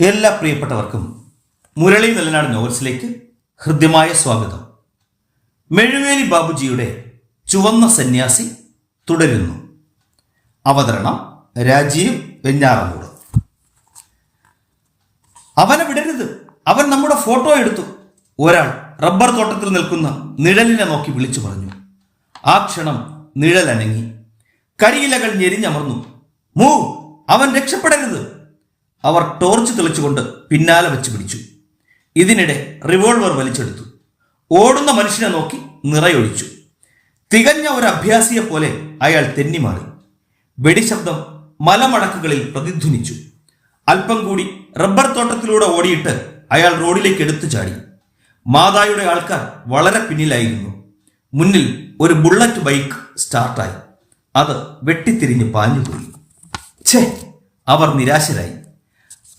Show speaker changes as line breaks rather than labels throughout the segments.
എല്ലാ പ്രിയപ്പെട്ടവർക്കും മുരളി നെല്ലനാട് നോവൽസിലേക്ക് ഹൃദ്യമായ സ്വാഗതം. മെഴുവേലി ബാബുജിയുടെ ചുവന്ന സന്യാസി തുടരുന്നു. അവതരണം രാജീവ് വെഞ്ഞാറമൂട്. അവനെ വിടരുത്. അവൻ നമ്മുടെ ഫോട്ടോ എടുത്തു. ഒരാൾ റബ്ബർ തോട്ടത്തിൽ നിൽക്കുന്ന നിഴലിനെ നോക്കി വിളിച്ചു പറഞ്ഞു. ആ ക്ഷണം നിഴൽ അനങ്ങി കരിയിലകൾ ഞെരിഞ്ഞമർന്നു. മൂ അവൻ രക്ഷപ്പെടരുത്. അവർ ടോർച്ച് തെളിച്ചുകൊണ്ട് പിന്നാലെ വെച്ച് പിടിച്ചു. ഇതിനിടെ റിവോൾവർ വലിച്ചെടുത്തു. ഓടുന്ന മനുഷ്യനെ നോക്കി നിറയൊഴിച്ചു. തികഞ്ഞ ഒരു അഭ്യാസിയെ പോലെ അയാൾ തെന്നിമാറി. വെടിശബ്ദം മലമടക്കുകളിൽ പ്രതിധ്വനിച്ചു. അല്പം കൂടി റബ്ബർ തോട്ടത്തിലൂടെ ഓടിയിട്ട് അയാൾ റോഡിലേക്ക് എടുത്തു ചാടി. മാതായുടെ ആൾക്കാർ വളരെ പിന്നിലായിരുന്നു. മുന്നിൽ ഒരു ബുള്ളറ്റ് ബൈക്ക് സ്റ്റാർട്ടായി. അത് വെട്ടിത്തിരിഞ്ഞ് പാഞ്ഞുപോയി. ഛേ അവർ നിരാശരായി.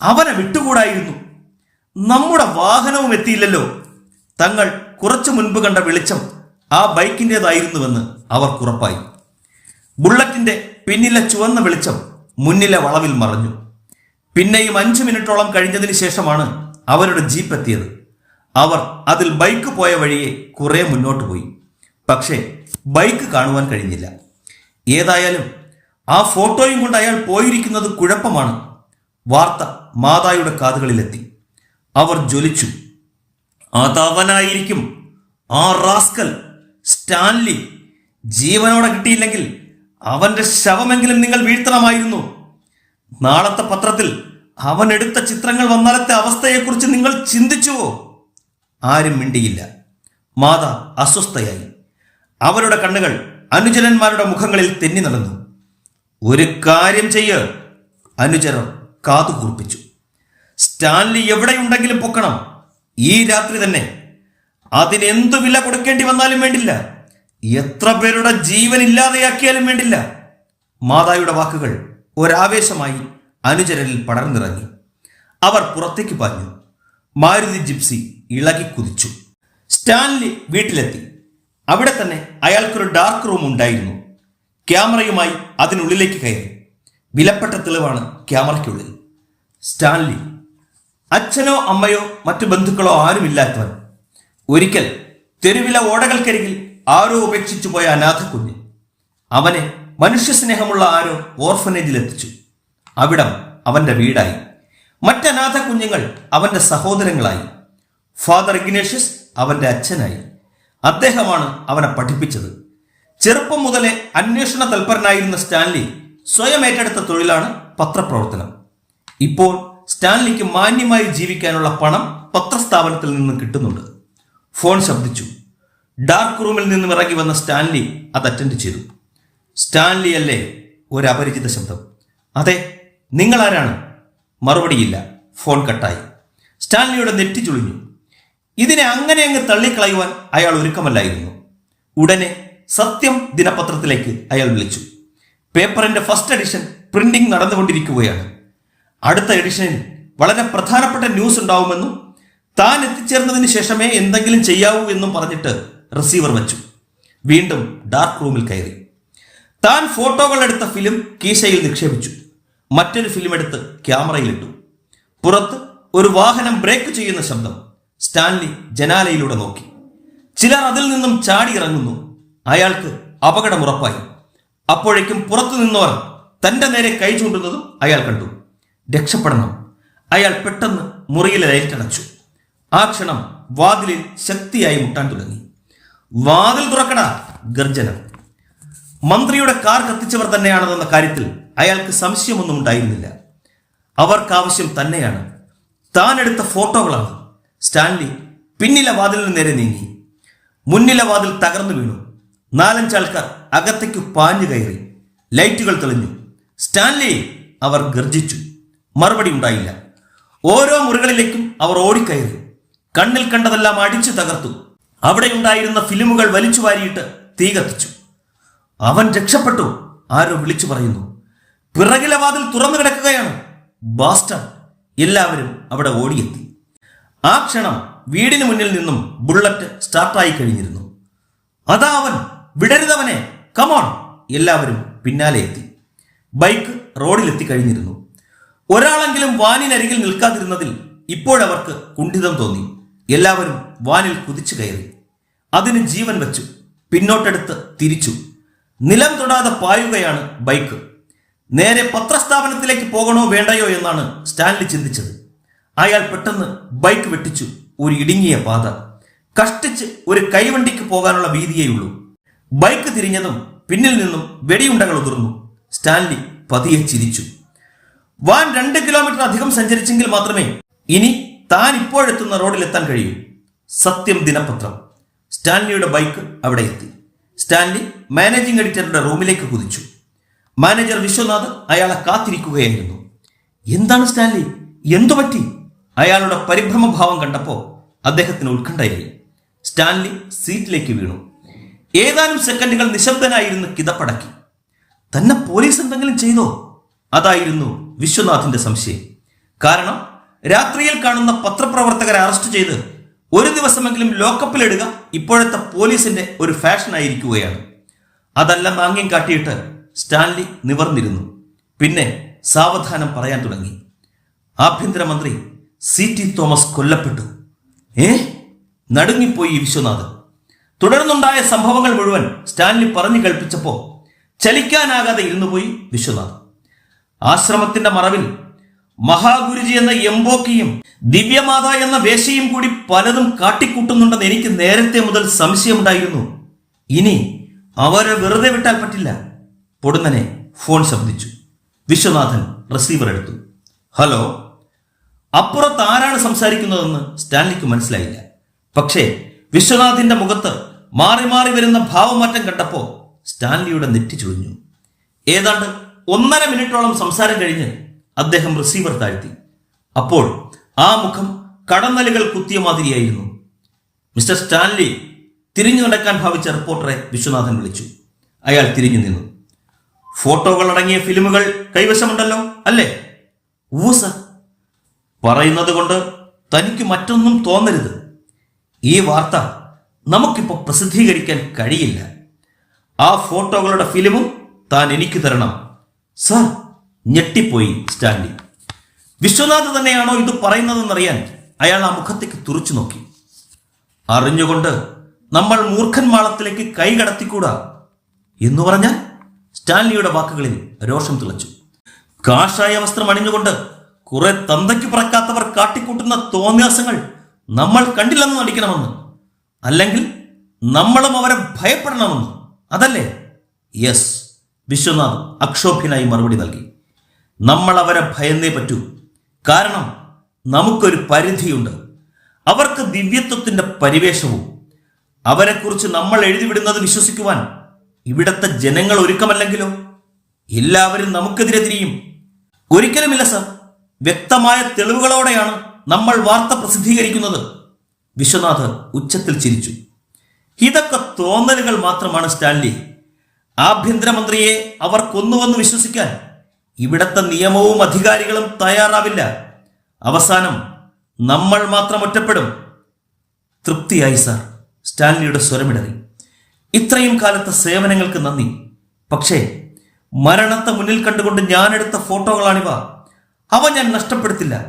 അവനെ വിട്ടുകൂടായിരുന്നു. നമ്മുടെ വാഹനവും എത്തിയില്ലല്ലോ. തങ്ങൾ കുറച്ചു മുൻപ് കണ്ട വെളിച്ചം ആ ബൈക്കിന്റെതായിരുന്നുവെന്ന് അവർക്കുറപ്പായി ബുള്ളറ്റിന്റെ പിന്നിലെ ചുവന്ന വെളിച്ചം മുന്നിലെ വളവിൽ മറഞ്ഞു. പിന്നെയും അഞ്ചു മിനിറ്റോളം കഴിഞ്ഞതിന് ശേഷമാണ് അവരുടെ ജീപ്പ് എത്തിയത്. അവർ അതിൽ ബൈക്ക് പോയ വഴിയെ കുറെ മുന്നോട്ട് പോയി. പക്ഷേ ബൈക്ക് കാണുവാൻ കഴിഞ്ഞില്ല. ഏതായാലും ആ ഫോട്ടോയും കൊണ്ട് അയാൾ പോയിരിക്കുന്നത് കുഴപ്പമാണ്. വാർത്ത മാതായുടെ കാതുകളിലെത്തി. അവർ ജ്വലിച്ചു. അതവനായിരിക്കും ആ റാസ്കൽ സ്റ്റാൻലി ജീവനോടെ കിട്ടിയില്ലെങ്കിൽ അവന്റെ ശവമെങ്കിലും നിങ്ങൾ വീഴ്ത്തണമായിരുന്നു. നാളത്തെ പത്രത്തിൽ അവൻ എടുത്ത ചിത്രങ്ങൾ വന്നാലത്തെ അവസ്ഥയെക്കുറിച്ച് നിങ്ങൾ ചിന്തിച്ചുവോ? ആരും മിണ്ടിയില്ല. മാത അസ്വസ്ഥയായി. അവരുടെ കണ്ണുകൾ അനുജനന്മാരുടെ മുഖങ്ങളിൽ തെന്നി നടന്നു. ഒരു കാര്യം ചെയ്യ്. അനുചരർ കാതുകൂർപ്പിച്ചു. സ്റ്റാൻലി എവിടെയുണ്ടെങ്കിലും പൊക്കണം. ഈ രാത്രി തന്നെ. അതിനെന്തു വില കൊടുക്കേണ്ടി വന്നാലും വേണ്ടില്ല. എത്ര പേരുടെ ജീവൻ ഇല്ലാതെയാക്കിയാലും വേണ്ടില്ല. മാതായുടെ വാക്കുകൾ ഒരാവേശമായി അനുചരനിൽ പടർന്നിറങ്ങി. അവർ പുറത്തേക്ക് പറഞ്ഞു മാരുതി ജിപ്സി ഇളകി കുതിച്ചു. സ്റ്റാൻലി വീട്ടിലെത്തി. അവിടെ തന്നെ അയാൾക്കൊരു ഡാർക്ക് റൂം ഉണ്ടായിരുന്നു. ക്യാമറയുമായി അതിനുള്ളിലേക്ക് കയറി. വിലപ്പെട്ട തെളിവാണ് ക്യാമറയ്ക്കുള്ളിൽ. സ്റ്റാൻലി അച്ഛനോ അമ്മയോ മറ്റു ബന്ധുക്കളോ ആരുമില്ലാത്തവൻ ഒരിക്കൽ തെരുവിലെ ഓടകൾക്കരികിൽ ആരോ ഉപേക്ഷിച്ചു പോയ അനാഥ കുഞ്ഞ് അവനെ മനുഷ്യസ്നേഹമുള്ള ആരോ ഓർഫനേജിൽ എത്തിച്ചു അവിടം അവന്റെ വീടായി. മറ്റനാഥ കുഞ്ഞുങ്ങൾ അവന്റെ സഹോദരങ്ങളായി. ഫാദർ ഇഗ്നേഷ്യസ് അവന്റെ അച്ഛനായി. അദ്ദേഹമാണ് അവനെ പഠിപ്പിച്ചത്. ചെറുപ്പം മുതലേ അന്വേഷണ തൽപരനായിരുന്ന സ്റ്റാൻലി സ്വയം ഏറ്റെടുത്ത തൊഴിലാണ് പത്രപ്രവർത്തനം. ഇപ്പോൾ സ്റ്റാൻലിക്ക് മാന്യമായി ജീവിക്കാനുള്ള പണം പത്രസ്ഥാപനത്തിൽ നിന്ന് കിട്ടുന്നുണ്ട്. ഫോൺ ശബ്ദിച്ചു. ഡാർക്ക് റൂമിൽ നിന്നും ഇറങ്ങി വന്ന സ്റ്റാൻലി അത് അറ്റൻഡ് ചെയ്തു. സ്റ്റാൻലി അല്ലേ? ഒരു അപരിചിത ശബ്ദം. അതെ നിങ്ങൾ ആരാണ് മറുപടിയില്ല. ഫോൺ കട്ടായി. സ്റ്റാൻലിയുടെ നെറ്റി ചുളിഞ്ഞു. ഇതിനെ അങ്ങനെ അങ്ങ് തള്ളിക്കളയുവാൻ അയാൾ ഒരുക്കമല്ലായിരുന്നു. ഉടനെ സത്യം ദിനപത്രത്തിലേക്ക് അയാൾ വിളിച്ചു. പേപ്പറിന്റെ ഫസ്റ്റ് എഡിഷൻ പ്രിന്റിംഗ് നടന്നുകൊണ്ടിരിക്കുകയാണ്. അടുത്ത എഡിഷനിൽ വളരെ പ്രധാനപ്പെട്ട ന്യൂസ് ഉണ്ടാവുമെന്നും താൻ എത്തിച്ചേർന്നതിന് ശേഷമേ എന്തെങ്കിലും ചെയ്യാവൂ എന്നും പറഞ്ഞിട്ട് റിസീവർ വെച്ചു. വീണ്ടും ഡാർക്ക് റൂമിൽ കയറി. താൻ ഫോട്ടോകൾ എടുത്ത ഫിലിം കീശയിൽ നിക്ഷേപിച്ചു. മറ്റൊരു ഫിലിം എടുത്ത് ക്യാമറയിലിട്ടു പുറത്ത് ഒരു വാഹനം ബ്രേക്ക് ചെയ്യുന്ന ശബ്ദം സ്റ്റാൻലി ജനാലയിലൂടെ നോക്കി. ചിലർ അതിൽ നിന്നും ചാടി ഇറങ്ങുന്നു. അയാൾക്ക് അപകടം ഉറപ്പായി. അപ്പോഴേക്കും പുറത്തു നിന്നവർ തന്റെ നേരെ കൈ ചൂണ്ടുന്നതും അയാൾ കണ്ടു. രക്ഷപ്പെടണം. അയാൾ പെട്ടെന്ന് മുറിയിലെ ലൈറ്റടച്ചു ആ ക്ഷണം വാതിലിൽ ശക്തിയായി മുട്ടാൻ തുടങ്ങി. വാതിൽ തുറക്കടാ ഗർജനം മന്ത്രിയുടെ കാർ കത്തിച്ചവർ തന്നെയാണെന്ന കാര്യത്തിൽ അയാൾക്ക് സംശയമൊന്നും ഉണ്ടായിരുന്നില്ല. അവർക്കാവശ്യം തന്നെയാണ്. താൻ എടുത്ത ഫോട്ടോകളാണ്. സ്റ്റാൻലി പിന്നിലെ വാതിലിന് നേരെ നീങ്ങി. മുന്നിലെ വാതിൽ തകർന്നു വീണു. നാലഞ്ചാൾക്കാർ അകത്തേക്ക് പാഞ്ഞു കയറി. ലൈറ്റുകൾ തെളിഞ്ഞു. സ്റ്റാൻലി അവർ ഗർജിച്ചു മറുപടി ഉണ്ടായില്ല. ഓരോ മുറികളിലേക്കും അവർ ഓടിക്കയറി. കണ്ണിൽ കണ്ടതെല്ലാം അടിച്ചു തകർത്തു. അവിടെ ഉണ്ടായിരുന്ന ഫിലിമുകൾ വലിച്ചു വാരിയിട്ട് തീ കത്തിച്ചു. അവൻ രക്ഷപ്പെട്ടു ആരോ വിളിച്ചു പറയുന്നു. പിറകിലെ വാതിൽ തുറന്നു കിടക്കുകയാണ്. ബാസ്റ്റർ എല്ലാവരും അവിടെ ഓടിയെത്തി. ആ ക്ഷണം വീടിന് മുന്നിൽ നിന്നും ബുള്ളറ്റ് സ്റ്റാർട്ടായി കഴിഞ്ഞിരുന്നു. അതാ അവൻ. വിടരുതവനെ കമോൺ എല്ലാവരും പിന്നാലെ എത്തി. ബൈക്ക് റോഡിലെത്തി കഴിഞ്ഞിരുന്നു. ഒരാളെങ്കിലും വാനിനരികിൽ നിൽക്കാതിരുന്നതിൽ ഇപ്പോഴവർക്ക് കുണ്ഠിതം തോന്നി. എല്ലാവരും വാനിൽ കുതിച്ചു കയറി. അതിന് ജീവൻ വച്ചു. പിന്നോട്ടെടുത്ത് തിരിച്ചു. നിലം തൊടാതെ പായുകയാണ് ബൈക്ക്. നേരെ പത്രസ്ഥാപനത്തിലേക്ക് പോകണോ വേണ്ടയോ എന്നാണ് സ്റ്റാൻലി ചിന്തിച്ചത്. അയാൾ പെട്ടെന്ന് ബൈക്ക് വെട്ടിച്ചു. ഒരു ഇടുങ്ങിയ പാത. കഷ്ടിച്ച് ഒരു കൈവണ്ടിക്ക് പോകാനുള്ള വീതിയേയുള്ളൂ. ബൈക്ക് തിരിഞ്ഞതും പിന്നിൽ നിന്നും വെടിയുണ്ടകൾ ഉതിർന്നു. സ്റ്റാൻലി പതിയെ ചിരിച്ചു. വാൻ രണ്ട് കിലോമീറ്റർ അധികം സഞ്ചരിച്ചെങ്കിൽ മാത്രമേ ഇനി താൻ ഇപ്പോഴെത്തുന്ന റോഡിലെത്താൻ കഴിയൂ. സത്യം ദിനപത്രം. സ്റ്റാൻലിയുടെ ബൈക്ക് അവിടെ എത്തി. സ്റ്റാൻലി മാനേജിംഗ് എഡിറ്ററുടെ റൂമിലേക്ക് കുതിച്ചു. മാനേജർ വിശ്വനാഥ് അയാളെ കാത്തിരിക്കുകയായിരുന്നു. എന്താണ് സ്റ്റാൻലി? എന്തു പറ്റി? അയാളുടെ പരിഭ്രമഭാവം കണ്ടപ്പോൾ അദ്ദേഹത്തിന് ഉത്കണ്ഠയായി. സ്റ്റാൻലി സീറ്റിലേക്ക് വീണു. ഏതാനും സെക്കൻഡുകൾ നിശബ്ദനായിരുന്ന് കിതപ്പടക്കി. തന്നെ പോലീസ് എന്തെങ്കിലും ചെയ്തോ? അതായിരുന്നു വിശ്വനാഥിന്റെ സംശയം. കാരണം രാത്രിയിൽ കാണുന്ന പത്രപ്രവർത്തകരെ അറസ്റ്റ് ചെയ്ത് ഒരു ദിവസമെങ്കിലും ലോക്കപ്പിലിടുക ഇപ്പോഴത്തെ പോലീസിന്റെ ഒരു ഫാഷനായിരിക്കുകയാണ് അതല്ല ആംഗ്യം കാട്ടിയിട്ട് സ്റ്റാൻലി നിവർന്നിരുന്നു. പിന്നെ സാവധാനം പറയാൻ തുടങ്ങി. ആഭ്യന്തരമന്ത്രി സി ടി തോമസ് കൊല്ലപ്പെട്ടു. ഏ? നടുങ്ങിപ്പോയി വിശ്വനാഥ് തുടർന്നുണ്ടായ സംഭവങ്ങൾ മുഴുവൻ സ്റ്റാൻലി പറഞ്ഞു കേൾപ്പിച്ചപ്പോൾ ചലിക്കാനാകാതെ ഇരുന്നുപോയി വിശ്വനാഥ് ആശ്രമത്തിന്റെ മറവിൽ മഹാഗുരുജി എന്ന എംബോക്കിയും ദിവ്യമാത എന്ന വേശയും കൂടി പലതും കാട്ടിക്കൂട്ടുന്നുണ്ടെന്ന് എനിക്ക് നേരത്തെ മുതൽ സംശയമുണ്ടായിരുന്നു. ഇനി അവരെ വെറുതെ വിട്ടാൽ പറ്റില്ല. പൊടുന്നനെ ഫോൺ ശബ്ദിച്ചു. വിശ്വനാഥൻ റിസീവർ എടുത്തു. ഹലോ അപ്പുറത്ത് ആരാണ് സംസാരിക്കുന്നതെന്ന് സ്റ്റാൻലിക്ക് മനസ്സിലായില്ല. പക്ഷേ വിശ്വനാഥിന്റെ മുഖത്ത് മാറി മാറി വരുന്ന ഭാവമാറ്റം കണ്ടപ്പോ സ്റ്റാൻലിയുടെ നെറ്റി ചുളിഞ്ഞു. ഏതാണ്ട് ഒന്നര മിനിറ്റോളം സംസാരം കഴിഞ്ഞ് അദ്ദേഹം റിസീവർ താഴ്ത്തി. അപ്പോൾ ആ മുഖം കടന്നലുകൾ കുത്തിയ മാതിരിയായിരുന്നു. മിസ്റ്റർ സ്റ്റാൻലി തിരിഞ്ഞു നടക്കാൻ ഭാവിച്ച റിപ്പോർട്ടറെ വിശ്വനാഥൻ വിളിച്ചു. അയാൾ തിരിഞ്ഞു നിന്നു. ഫോട്ടോകൾ അടങ്ങിയ ഫിലിമുകൾ കൈവശമുണ്ടല്ലോ അല്ലേ? ഊ സർ. പറയുന്നത് കൊണ്ട് തനിക്ക് മറ്റൊന്നും തോന്നരുത്. ഈ വാർത്ത നമുക്കിപ്പോൾ പ്രസിദ്ധീകരിക്കാൻ കഴിയില്ല. ആ ഫോട്ടോകളുടെ ഫിലിമും താൻ എനിക്ക് തരണം. സർ ഞെട്ടിപ്പോയി സ്റ്റാൻലി വിശ്വനാഥ് തന്നെയാണോ ഇത് പറയുന്നതെന്നറിയാൻ അയാൾ ആ മുഖത്തേക്ക് തുറച്ചു നോക്കി. അറിഞ്ഞുകൊണ്ട് നമ്മൾ മൂർഖന്മാളത്തിലേക്ക് കൈ കടത്തിക്കൂടാ എന്ന് പറഞ്ഞാൽ സ്റ്റാൻലിയുടെ വാക്കുകളിൽ രോഷം തിളച്ചു. കാഷായ വസ്ത്രം അണിഞ്ഞുകൊണ്ട് കുറെ തന്തയ്ക്ക് പറക്കാത്തവർ കാട്ടിക്കൂട്ടുന്ന തോന്നിയാസങ്ങൾ നമ്മൾ കണ്ടില്ലെന്ന് നടിക്കണമെന്ന് അല്ലെങ്കിൽ നമ്മളും അവരെ ഭയപ്പെടണമെന്ന്. അതല്ലേ? യെസ്. വിശ്വനാഥ് അക്ഷോഭ്യനായി മറുപടി നൽകി. നമ്മൾ അവരെ ഭയന്നേ പറ്റൂ. കാരണം നമുക്കൊരു പരിധിയുണ്ട്. അവർക്ക് ദിവ്യത്വത്തിന്റെ പരിവേഷവും. അവരെക്കുറിച്ച് നമ്മൾ എഴുതിവിടുന്നത് വിശ്വസിക്കുവാൻ ഇവിടത്തെ ജനങ്ങൾ ഒരുക്കമല്ലെങ്കിലോ? എല്ലാവരും നമുക്കെതിരെ തിരിയും. ഒരിക്കലുമില്ല സർ. വ്യക്തമായ തെളിവുകളോടെയാണ് നമ്മൾ വാർത്ത പ്രസിദ്ധീകരിക്കുന്നത്. വിശ്വനാഥ് ഉച്ചത്തിൽ ചിരിച്ചു. ഇതൊക്കെ തോന്നലുകൾ മാത്രമാണ് സ്റ്റാൻലി. ആഭ്യന്തരമന്ത്രിയെ അവർ കൊന്നുവെന്ന് വിശ്വസിക്കാൻ ഇവിടത്തെ നിയമവും അധികാരികളും തയ്യാറാവില്ല. അവസാനം നമ്മൾ മാത്രം ഒറ്റപ്പെടും. തൃപ്തിയായി സാർ. സ്റ്റാൻലിയുടെ സ്വരമിടറി. ഇത്രയും കാലത്തെ സേവനങ്ങൾക്ക് നന്ദി. പക്ഷേ മരണത്തെ മുന്നിൽ കണ്ടുകൊണ്ട് ഞാനെടുത്ത ഫോട്ടോകളാണിവ. അവ ഞാൻ നഷ്ടപ്പെടുത്തില്ല.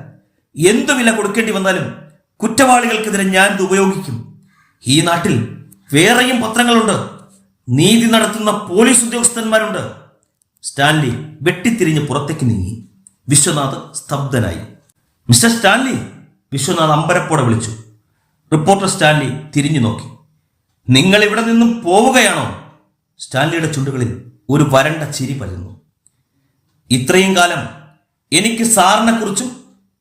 എന്തു വില കൊടുക്കേണ്ടി വന്നാലും കുറ്റവാളികൾക്കെതിരെ ഞാൻ ഇത് ഉപയോഗിക്കും. ഈ നാട്ടിൽ വേറെയും പത്രങ്ങളുണ്ട്. നീതി നടത്തുന്ന പോലീസ് ഉദ്യോഗസ്ഥന്മാരുണ്ട്. സ്റ്റാൻലി വെട്ടിത്തിരിഞ്ഞ് പുറത്തേക്ക് നീങ്ങി. വിശ്വനാഥ് സ്തബ്ധനായി. മിസ്റ്റർ സ്റ്റാൻലി വിശ്വനാഥ് അമ്പരപ്പോടെ വിളിച്ചു. റിപ്പോർട്ടർ സ്റ്റാൻലി തിരിഞ്ഞു നോക്കി. നിങ്ങൾ ഇവിടെ നിന്നും പോവുകയാണോ? സ്റ്റാൻലിയുടെ ചുണ്ടുകളിൽ ഒരു വരണ്ട ചിരി പരന്നു. ഇത്രയും കാലം എനിക്ക് സാറിനെ കുറിച്ചും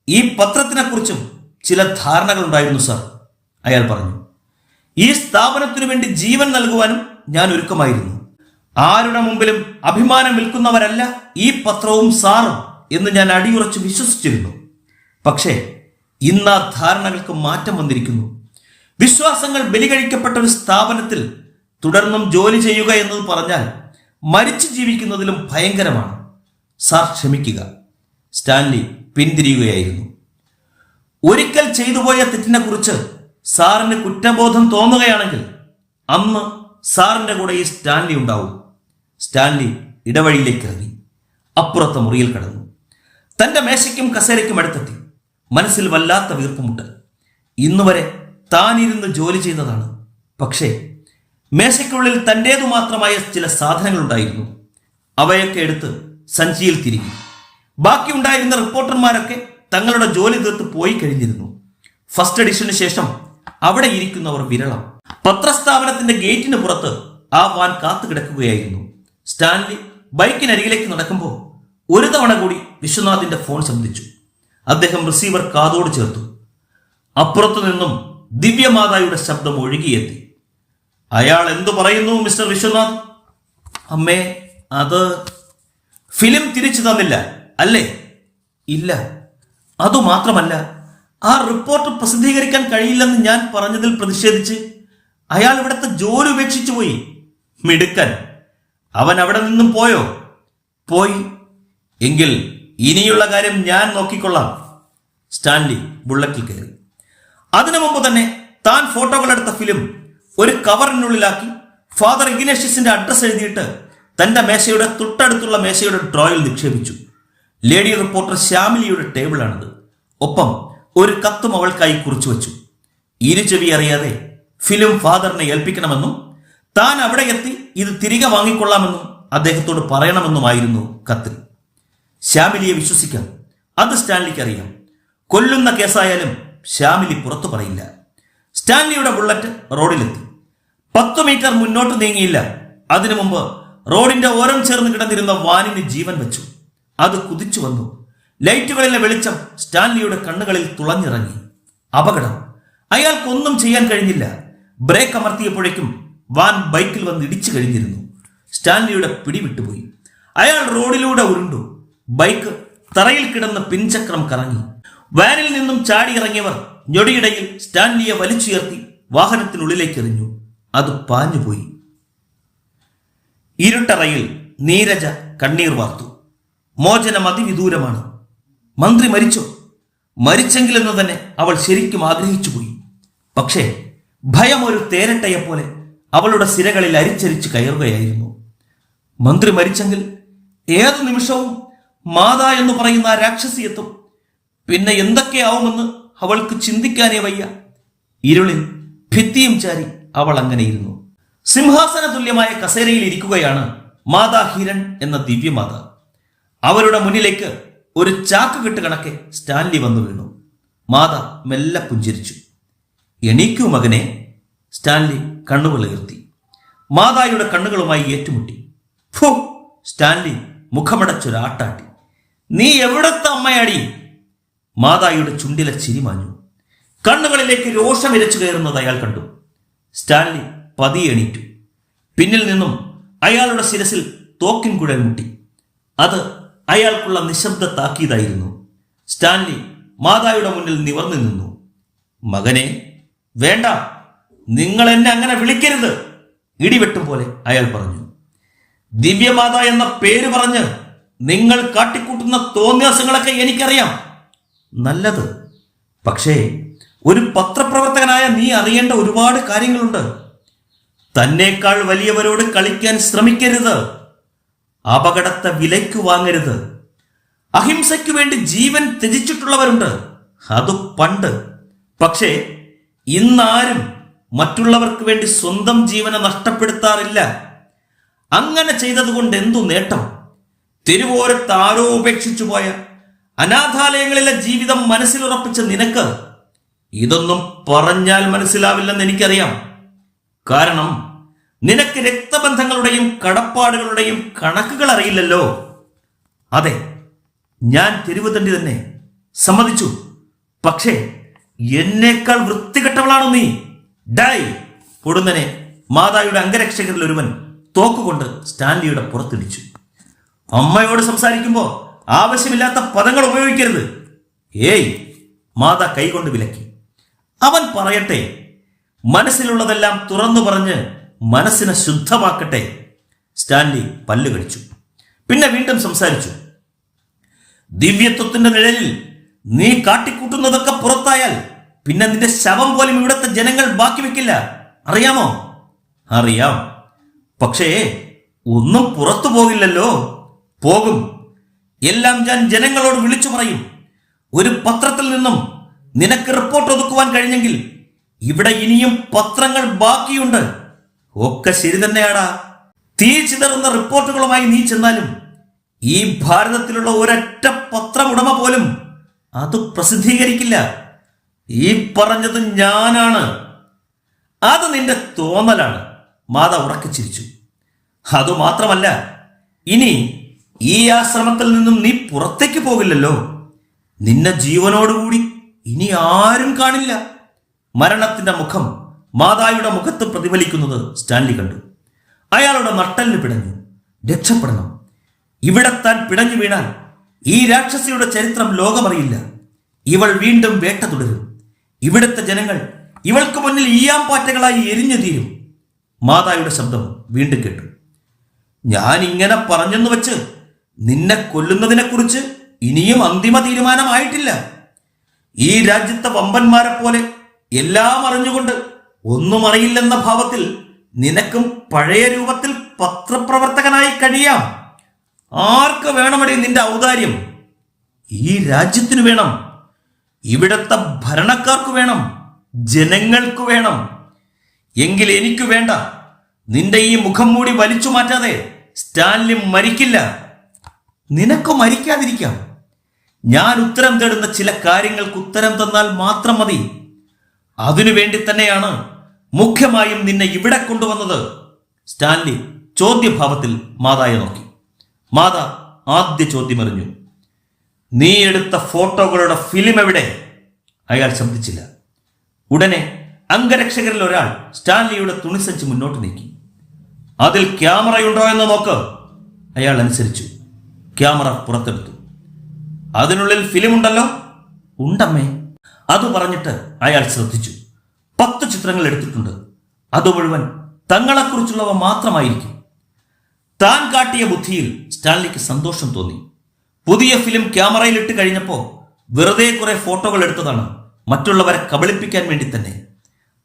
ഈ പത്രത്തിനെക്കുറിച്ചും ചില ധാരണകൾ ഉണ്ടായിരുന്നു സാർ അയാൾ പറഞ്ഞു. ഈ സ്ഥാപനത്തിനു വേണ്ടി ജീവൻ നൽകുവാനും ഞാൻ ഒരുക്കമായിരുന്നു. ആരുടെ മുമ്പിലും അഭിമാനം വിൽക്കുന്നവരല്ല ഈ പത്രവും സാറും എന്ന് ഞാൻ അടിയുറച്ച് വിശ്വസിച്ചിരുന്നു. പക്ഷേ ഇന്ന് ആ ധാരണകൾക്ക് മാറ്റം വന്നിരിക്കുന്നു. വിശ്വാസങ്ങൾ ബലികഴിക്കപ്പെട്ട ഒരു സ്ഥാപനത്തിൽ തുടർന്നും ജോലി ചെയ്യുക എന്നത് പറഞ്ഞാൽ മരിച്ചു ജീവിക്കുന്നതിലും ഭയങ്കരമാണ്. സാർ ക്ഷമിക്കുക. സ്റ്റാൻലി പിന്തിരിയുകയായിരുന്നു. ഒരിക്കൽ ചെയ്തുപോയ തെറ്റിനെ കുറിച്ച് സാറിന് കുറ്റബോധം തോന്നുകയാണെങ്കിൽ അന്ന് സാറിന്റെ കൂടെ ഈ സ്റ്റാൻലി ഉണ്ടാവും. സ്റ്റാൻലി ഇടവഴിയിലേക്ക് ഇറങ്ങി. അപ്പുറത്തെ മുറിയിൽ കടന്നു. തന്റെ മേശയ്ക്കും കസേരയ്ക്കും അടുത്തെത്തി. മനസ്സിൽ വല്ലാത്ത വീർപ്പുമുട്ട് ഇന്നുവരെ താനിരുന്ന് ജോലി ചെയ്യുന്നതാണ് പക്ഷേ മേശയ്ക്കുള്ളിൽ തന്റേതു മാത്രമായ ചില സാധനങ്ങളുണ്ടായിരുന്നു. അവയൊക്കെ എടുത്ത് സഞ്ചിയിൽ തിരികെ. ബാക്കി ഉണ്ടായിരുന്ന റിപ്പോർട്ടർമാരൊക്കെ തങ്ങളുടെ ജോലി തീർത്ത് പോയി കഴിഞ്ഞിരുന്നു. ഫസ്റ്റ് എഡിഷന് ശേഷം അവിടെ ഇരിക്കുന്നവർ വിരളം പത്രസ്ഥാപനത്തിന്റെ ഗേറ്റിന് പുറത്ത് ആ വാൻ കാത്തു കിടക്കുകയായിരുന്നു. സ്റ്റാൻലി ബൈക്കിനരികിലേക്ക് നടക്കുമ്പോൾ ഒരു തവണ കൂടി വിശ്വനാഥിന്റെ ഫോൺ ശബ്ദിച്ചു അദ്ദേഹം റിസീവർ കാതോട് ചേർത്തു. അപ്പുറത്തു നിന്നും ദിവ്യമാതായുടെ ശബ്ദം ഒഴുകിയെത്തി. അയാൾ എന്തു പറയുന്നു മിസ്റ്റർ വിശ്വനാഥ്? അമ്മേ അത് ഫിലിം തിരിച്ചു തന്നില്ല അല്ലേ? ഇല്ല. അതുമാത്രമല്ല ആ റിപ്പോർട്ട് പ്രസിദ്ധീകരിക്കാൻ കഴിയില്ലെന്ന് ഞാൻ പറഞ്ഞതിൽ പ്രതിഷേധിച്ച് അയാൾ ഇവിടുത്തെ ജോലി ഉപേക്ഷിച്ചു പോയി. മിടുക്കൻ. അവൻ അവിടെ നിന്നും പോയോ? പോയി. എങ്കിൽ ഇനിയുള്ള കാര്യം ഞാൻ നോക്കിക്കൊള്ളാം. സ്റ്റാൻലി ബുള്ളറ്റിൽ കയറി. അതിനു മുമ്പ് തന്നെ താൻ ഫോട്ടോകളെടുത്ത ഫിലിം ഒരു കവറിനുള്ളിലാക്കി ഫാദർ ഇഗ്നേഷ്യസിന്റെ അഡ്രസ് എഴുതിയിട്ട് തന്റെ മേശയുടെ തൊട്ടടുത്തുള്ള മേശയുടെ ഡ്രോയിൽ നിക്ഷേപിച്ചു. ലേഡി റിപ്പോർട്ടർ ശ്യാമിലിയുടെ ടേബിളാണത്. ഒപ്പം ഒരു കത്തും അവൾക്കായി കുറിച്ചു വച്ചു. ഇരുചെവി അറിയാതെ ഫിലിം ഫാദറിനെ ഏൽപ്പിക്കണമെന്നും താൻ അവിടെ എത്തി ഇത് തിരികെ വാങ്ങിക്കൊള്ളാമെന്നും അദ്ദേഹത്തോട് പറയണമെന്നുമായിരുന്നു കത്തിൽ. ശ്യാമിലിയെ വിശ്വസിക്കാം. അത് സ്റ്റാൻലിക്ക് അറിയാം. കൊല്ലുന്ന കേസായാലും ശ്യാമിലി പുറത്തു പറയില്ല. സ്റ്റാൻലിയുടെ ബുള്ളറ്റ് റോഡിലെത്തി. പത്തു മീറ്റർ മുന്നോട്ട് നീങ്ങിയില്ല. അതിനു മുമ്പ് റോഡിന്റെ ഓരം ചേർന്ന് കിടന്നിരുന്ന വാനിന് ജീവൻ വെച്ചു. അത് കുതിച്ചു വന്നു. ലൈറ്റുകളിലെ വെളിച്ചം സ്റ്റാൻലിയുടെ കണ്ണുകളിൽ തുളഞ്ഞിറങ്ങി. അപകടം. അയാൾക്കൊന്നും ചെയ്യാൻ കഴിഞ്ഞില്ല. ബ്രേക്ക് അമർത്തിയപ്പോഴേക്കും വാൻ ബൈക്കിൽ വന്ന് ഇടിച്ചു കഴിഞ്ഞിരുന്നു. സ്റ്റാൻലിയുടെ പിടി വിട്ടുപോയി അയാൾ റോഡിലൂടെ ഉരുണ്ടു. ബൈക്ക് തറയിൽ കിടന്ന് പിൻചക്രം കറങ്ങി. വാനിൽ നിന്നും ചാടിയിറങ്ങിയവർ ഞൊടിയിടയിൽ സ്റ്റാൻലിയെ വലിച്ചുയർത്തി വാഹനത്തിനുള്ളിലേക്ക് എറിഞ്ഞു. അത് പാഞ്ഞുപോയി. ഇരുട്ടറയിൽ നീരജ കണ്ണീർ വാർത്തു. മോചനം അതിവിദൂരമാണ്. മന്ത്രി മരിച്ചോ? മരിച്ചെങ്കിലെന്ന് തന്നെ അവൾ ശരിക്കും ആഗ്രഹിച്ചുപോയി. പക്ഷേ ഭയം ഒരു തേരട്ടയെപ്പോലെ അവളുടെ സിരകളിൽ അരിച്ചരിച്ച് കയറുകയായിരുന്നു. മന്ത്രി മരിച്ചെങ്കിൽ ഏതു നിമിഷവും മാതാ എന്ന് പറയുന്ന ആ രാക്ഷസി എത്തും പിന്നെ എന്തൊക്കെയാവുമെന്ന് അവൾക്ക് ചിന്തിക്കാനേ വയ്യ. ഇരുളിൽ ഭിത്തിയും ചാരി അവൾ അങ്ങനെ ഇരുന്നു സിംഹാസന തുല്യമായ കസേരയിൽ ഇരിക്കുകയാണ് മാതാ ഹിരൺ എന്ന ദിവ്യമാത. അവരുടെ മുന്നിലേക്ക് ഒരു ചാക്ക് കെട്ട് കണക്കെ സ്റ്റാൻലി വന്നു വീണു. മാതാ മെല്ലെ പുഞ്ചിരിച്ചു. എണീക്കൂ മകനെ. സ്റ്റാൻലി കണ്ണുകൾ ഉയർത്തി. മാതായുടെ കണ്ണുകളുമായി ഏറ്റുമുട്ടി. ഫു സ്റ്റാൻലി മുഖമടച്ചൊരാട്ടാട്ടി നീ എവിടത്തെ അമ്മയാടി? മാതായുടെ ചുണ്ടിലെ ചിരി മാഞ്ഞു. കണ്ണുകളിലേക്ക് രോഷം ഇരച്ചു കയറുന്നത് അയാൾ കണ്ടു. സ്റ്റാൻലി പതിയെ എണീറ്റു. പിന്നിൽ നിന്നും അയാളുടെ ശിരസിൽ തോക്കിൻ കുഴൽ മുട്ടി. അത് അയാൾക്കുള്ള നിശബ്ദ താക്കീതായിരുന്നു. സ്റ്റാൻലി മാതായുടെ മുന്നിൽ നിവർന്നു നിന്നു. മകനെ വേണ്ട. നിങ്ങൾ എന്നെ അങ്ങനെ വിളിക്കരുത്. ഇടിവെട്ടും പോലെ അയാൾ പറഞ്ഞു. ദിവ്യമാത എന്ന പേര് പറഞ്ഞ് നിങ്ങൾ കാട്ടിക്കൂട്ടുന്ന തോന്നിയാസങ്ങളൊക്കെ എനിക്കറിയാം. നല്ലത്. പക്ഷേ ഒരു പത്രപ്രവർത്തകനായ നീ അറിയേണ്ട ഒരുപാട് കാര്യങ്ങളുണ്ട്. തന്നേക്കാൾ വലിയവരോട് കളിക്കാൻ ശ്രമിക്കരുത്. അപകടത്തെ വിലയ്ക്ക് വാങ്ങരുത്. അഹിംസയ്ക്ക് വേണ്ടി ജീവൻ ത്യജിച്ചിട്ടുള്ളവരുണ്ട്. അത് പണ്ട്. പക്ഷേ ഇന്നാരും മറ്റുള്ളവർക്ക് വേണ്ടി സ്വന്തം ജീവനെ നഷ്ടപ്പെടുത്താറില്ല. അങ്ങനെ ചെയ്തതുകൊണ്ട് എന്തു നേട്ടം? തിരുവോരത്ത് ആരോ ഉപേക്ഷിച്ചു പോയ അനാഥാലയങ്ങളിലെ ജീവിതം മനസ്സിലുറപ്പിച്ച നിനക്ക് ഇതൊന്നും പറഞ്ഞാൽ മനസ്സിലാവില്ലെന്ന് എനിക്കറിയാം. കാരണം നിനക്ക് രക്തബന്ധങ്ങളുടെയും കടപ്പാടുകളുടെയും കണക്കുകൾ അറിയില്ലല്ലോ. അതെ ഞാൻ തെരുവുതണ്ടി തന്നെ സമ്മതിച്ചു. പക്ഷേ എന്നേക്കാൾ വൃത്തികെട്ടവളാണോ നീ. ഡൈ പൊടുന്നനെ മാതായുടെ അംഗരക്ഷകരിൽ ഒരുവൻ തോക്കുകൊണ്ട് സ്റ്റാൻലിയുടെ പുറത്തിടിച്ചു. അമ്മയോട് സംസാരിക്കുമ്പോൾ ആവശ്യമില്ലാത്ത പദങ്ങൾ ഉപയോഗിക്കരുത്. ഏയ് മാതാ കൈകൊണ്ട് വിലക്കി. അവൻ പറയട്ടെ മനസ്സിലുള്ളതെല്ലാം തുറന്നു പറഞ്ഞ് മനസ്സിനെ ശുദ്ധമാക്കട്ടെ. സ്റ്റാൻലി പല്ലുകടിച്ചു പിന്നെ വീണ്ടും സംസാരിച്ചു. ദിവ്യത്വത്തിന്റെ നിഴലിൽ നീ കാട്ടിക്കൂട്ടുന്നതൊക്കെ പുറത്തായാൽ പിന്നെ നിന്റെ ശവം പോലും ഇവിടുത്തെ ജനങ്ങൾ ബാക്കി വെക്കില്ല. അറിയാമോ? അറിയാം. പക്ഷേ ഒന്നും പുറത്തു പോകില്ലല്ലോ. പോകും. എല്ലാം ഞാൻ ജനങ്ങളോട് വിളിച്ചു പറയും. ഒരു പത്രത്തിൽ നിന്നും നിനക്ക് റിപ്പോർട്ട് ഒതുക്കുവാൻ കഴിഞ്ഞെങ്കിൽ ഇവിടെ ഇനിയും പത്രങ്ങൾ ബാക്കിയുണ്ട്. ഒക്കെ ശരി തന്നെയാടാ. തീ ചിതറുന്ന റിപ്പോർട്ടുകളുമായി നീ ചെന്നാലും ഈ ഭാരതത്തിലുള്ള ഒരൊറ്റ പത്രമുടമ പോലും അത് പ്രസിദ്ധീകരിക്കില്ല. ഈ പറഞ്ഞത് ഞാനാണ്. അത് നിന്റെ തോന്നലാണ്. മാത ഉറക്കിച്ചിരിച്ചു ചിരിച്ചു. അതുമാത്രമല്ല ഇനി ഈ ആശ്രമത്തിൽ നിന്നും നീ പുറത്തേക്ക് പോകില്ലല്ലോ. നിന്നെ ജീവനോടുകൂടി ഇനി ആരും കാണില്ല. മരണത്തിന്റെ മുഖം മാതായുടെ മുഖത്ത് പ്രതിഫലിക്കുന്നത് സ്റ്റാൻലി കണ്ടു. അയാളുടെ നട്ടലിന് പിടഞ്ഞു. രക്ഷപ്പെടണം. ഇവിടെ താൻ പിടഞ്ഞു വീണാൽ ഈ രാക്ഷസിയുടെ ചരിത്രം ലോകമറിയില്ല. ഇവൾ വീണ്ടും വേട്ട തുടരും. ഇവിടുത്തെ ജനങ്ങൾ ഇവൾക്ക് മുന്നിൽ ഈയാമ്പാറ്റകളായി എരിഞ്ഞു തീരും. മാതായുടെ ശബ്ദം വീണ്ടും കേട്ടു. ഞാൻ ഇങ്ങനെ പറഞ്ഞെന്ന് വെച്ച് നിന്നെ കൊല്ലുന്നതിനെക്കുറിച്ച് ഇനിയും അന്തിമ തീരുമാനമായിട്ടില്ല. ഈ രാജ്യത്തെ വമ്പന്മാരെ പോലെ എല്ലാം അറിഞ്ഞുകൊണ്ട് ഒന്നും അറിയില്ലെന്ന ഭാവത്തിൽ നിനക്കും പഴയ രൂപത്തിൽ പത്രപ്രവർത്തകനായി കഴിയാം. ആർക്ക് വേണമടി നിന്റെ ഔദാര്യം? ഈ രാജ്യത്തിന് വേണം. ഇവിടത്തെ ഭരണക്കാർക്ക് വേണം. ജനങ്ങൾക്ക് വേണം. എങ്കിൽ എനിക്ക് വേണ്ട. നിന്റെ ഈ മുഖം മൂടി വലിച്ചു മാറ്റാതെ സ്റ്റാലിൻ മരിക്കില്ല. നിനക്ക് മരിക്കാതിരിക്കാം. ഞാൻ ഉത്തരം തേടുന്ന ചില കാര്യങ്ങൾക്ക് ഉത്തരം തന്നാൽ മാത്രം മതി. അതിനു വേണ്ടി തന്നെയാണ് മുഖ്യമായും നിന്നെ ഇവിടെ കൊണ്ടുവന്നത്. സ്റ്റാൻലി ചോദ്യഭാവത്തിൽ മാതായെ നോക്കി. മാത ആദ്യ ചോദ്യം എറിഞ്ഞു. നീ എടുത്ത ഫോട്ടോകളുടെ ഫിലിം എവിടെ? അയാൾ ശബ്ദിച്ചില്ല. ഉടനെ അംഗരക്ഷകരിൽ ഒരാൾ സ്റ്റാൻലിയുടെ തുണിസഞ്ച് മുന്നോട്ട് നീക്കി. അതിൽ ക്യാമറയുണ്ടോ എന്ന് നോക്ക്. അയാൾ അനുസരിച്ചു. ക്യാമറ പുറത്തെടുത്തു. അതിനുള്ളിൽ ഫിലിം ഉണ്ടല്ലോ ഉണ്ടമ്മേ. അത് പറഞ്ഞിട്ട് അയാൾ ശ്രദ്ധിച്ചു. പത്ത് ചിത്രങ്ങൾ എടുത്തിട്ടുണ്ട്. അത് മുഴുവൻ തങ്ങളെക്കുറിച്ചുള്ളവ മാത്രമായിരിക്കും. താൻ കാട്ടിയ ബുദ്ധിയിൽ സ്റ്റാൻലിക്ക് സന്തോഷം തോന്നി. പുതിയ ഫിലിം ക്യാമറയിലിട്ട് കഴിഞ്ഞപ്പോൾ വെറുതെ കുറെ ഫോട്ടോകൾ എടുത്തതാണ് മറ്റുള്ളവരെ കബളിപ്പിക്കാൻ വേണ്ടി തന്നെ.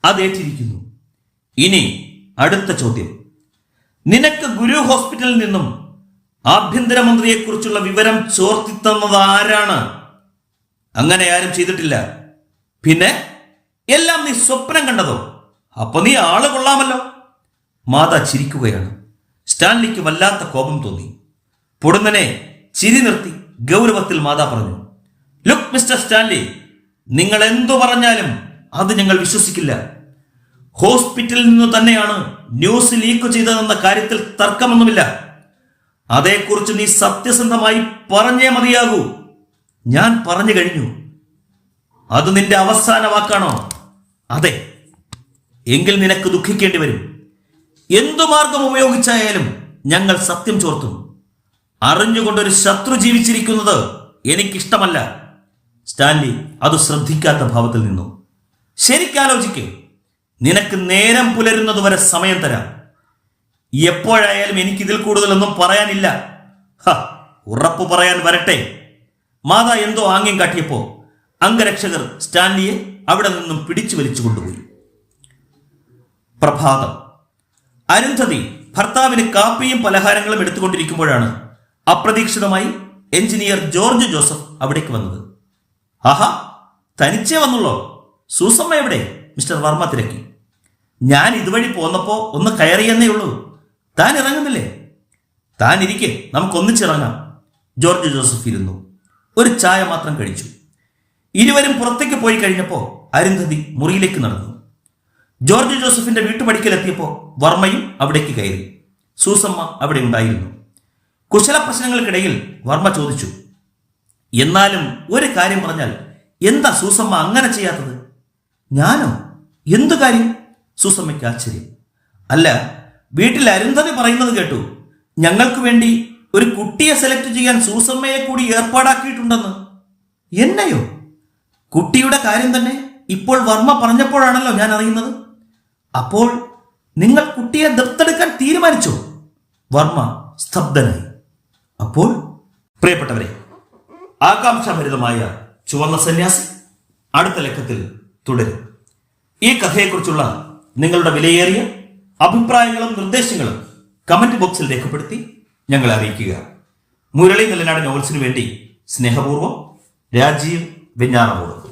അതേറ്റിരിക്കുന്നു ഇനി അടുത്ത ചോദ്യം. നിനക്ക് ഗുരു ഹോസ്പിറ്റലിൽ നിന്നും ആഭ്യന്തരമന്ത്രിയെക്കുറിച്ചുള്ള വിവരം ചോർത്തിത്തന്നത് ആരാണ്? അങ്ങനെ ആരും ചെയ്തിട്ടില്ല. പിന്നെ എല്ലാം നീ സ്വപ്നം കണ്ടതോ? അപ്പൊ നീ ആൾ കൊള്ളാമല്ലോ. മാതാ ചിരിക്കുകയാണ്. സ്റ്റാൻലിക്ക് വല്ലാത്ത കോപം തോന്നി. പൊടുന്നനെ ചിരി നിർത്തി ഗൗരവത്തിൽ മാതാ പറഞ്ഞു ലുക്ക് മിസ്റ്റർ സ്റ്റാൻലി നിങ്ങൾ എന്തു പറഞ്ഞാലും അത് ഞങ്ങൾ വിശ്വസിക്കില്ല. ഹോസ്പിറ്റലിൽ നിന്ന് തന്നെയാണ് ന്യൂസ് ലീക്ക് ചെയ്തതെന്ന കാര്യത്തിൽ തർക്കമൊന്നുമില്ല. അതേക്കുറിച്ച് നീ സത്യസന്ധമായി പറഞ്ഞേ മതിയാകൂ. ഞാൻ പറഞ്ഞു കഴിഞ്ഞു. അത് നിന്റെ അവസാന വാക്കാണോ? അതെ. എങ്കിൽ നിനക്ക് ദുഃഖിക്കേണ്ടി വരും. എന്തു മാർഗം ഉപയോഗിച്ചായാലും ഞങ്ങൾ സത്യം ചോർത്തും. അറിഞ്ഞുകൊണ്ടൊരു ശത്രു ജീവിച്ചിരിക്കുന്നത് എനിക്കിഷ്ടമല്ല. സ്റ്റാൻലി അത് ശ്രദ്ധിക്കാത്ത ഭാവത്തിൽ നിന്നു. ശരിക്കാലോചിക്ക്. നിനക്ക് നേരം പുലരുന്നതുവരെ സമയം തരാം. എപ്പോഴായാലും എനിക്കിതിൽ കൂടുതലൊന്നും പറയാനില്ല. ഹ, ഉറപ്പു പറയാൻ വരട്ടെ. മാതാ എന്തോ ആംഗ്യം കാട്ടിയപ്പോ അംഗരക്ഷകർ സ്റ്റാൻലിയെ അവിടെ നിന്നും പിടിച്ചു വലിച്ചു കൊണ്ടുപോയി. പ്രഭാതം. അരുന്ധതി ഭർത്താവിന് കാപ്പിയും പലഹാരങ്ങളും എടുത്തുകൊണ്ടിരിക്കുമ്പോഴാണ് അപ്രതീക്ഷിതമായി എഞ്ചിനീയർ ജോർജ് ജോസഫ് അവിടേക്ക് വന്നത്. ആഹാ തനിച്ചേ വന്നുള്ളോ? സൂസമ്മ എവിടെ? മിസ്റ്റർ വർമ്മ തിരക്കി. ഞാൻ ഇതുവഴി പോന്നപ്പോ ഒന്ന് കയറിയെന്നേ ഉള്ളൂ. താൻ ഇറങ്ങുന്നില്ലേ? താൻ ഇരിക്കെ നമുക്കൊന്നിച്ചിറങ്ങാം ജോർജ് ജോസഫ് ഇരുന്നു. ഒരു ചായ മാത്രം കഴിച്ചു. ഇരുവരും പുറത്തേക്ക് പോയി കഴിഞ്ഞപ്പോൾ അരുന്ധതി മുറിയിലേക്ക് നടന്നു. ജോർജ് ജോസഫിന്റെ വീട്ടുപടിക്കലെത്തിയപ്പോൾ വർമ്മയും അവിടേക്ക് കയറി. സൂസമ്മ അവിടെ ഉണ്ടായിരുന്നു. കുശല പ്രശ്നങ്ങൾക്കിടയിൽ വർമ്മ ചോദിച്ചു എന്നാലും ഒരു കാര്യം പറഞ്ഞാൽ എന്താ സൂസമ്മ അങ്ങനെ ചെയ്യാത്തത്? ഞാനോ? എന്തു കാര്യം? സൂസമ്മയ്ക്ക് ആശ്ചര്യം. അല്ല വീട്ടിൽ അരുന്ധതി പറയുന്നത് കേട്ടു. ഞങ്ങൾക്ക് വേണ്ടി ഒരു കുട്ടിയെ സെലക്ട് ചെയ്യാൻ സൂസമ്മയെ കൂടി ഏർപ്പാടാക്കിയിട്ടുണ്ടെന്ന്. എന്നെയോ? കുട്ടിയുടെ കാര്യം തന്നെ ഇപ്പോൾ വർമ്മ പറഞ്ഞപ്പോഴാണല്ലോ ഞാൻ അറിയുന്നത്. അപ്പോൾ നിങ്ങൾ കുട്ടിയെ ദത്തെടുക്കാൻ തീരുമാനിച്ചോ. വർമ്മ സ്തബ്ധനായി. അപ്പോൾ പ്രിയപ്പെട്ടവരെ ആകാംക്ഷാഭരിതമായ ചുവന്ന സന്യാസി അടുത്ത ലക്കത്തിൽ തുടരും. ഈ കഥയെക്കുറിച്ചുള്ള നിങ്ങളുടെ വിലയേറിയ അഭിപ്രായങ്ങളും നിർദ്ദേശങ്ങളും കമന്റ് ബോക്സിൽ രേഖപ്പെടുത്തി ഞങ്ങളെ അറിയിക്കുക. മുരളി നിലനാട് നോവൽസിനു വേണ്ടി സ്നേഹപൂർവം രാജീവ് വെഞ്ഞാറമൂട്.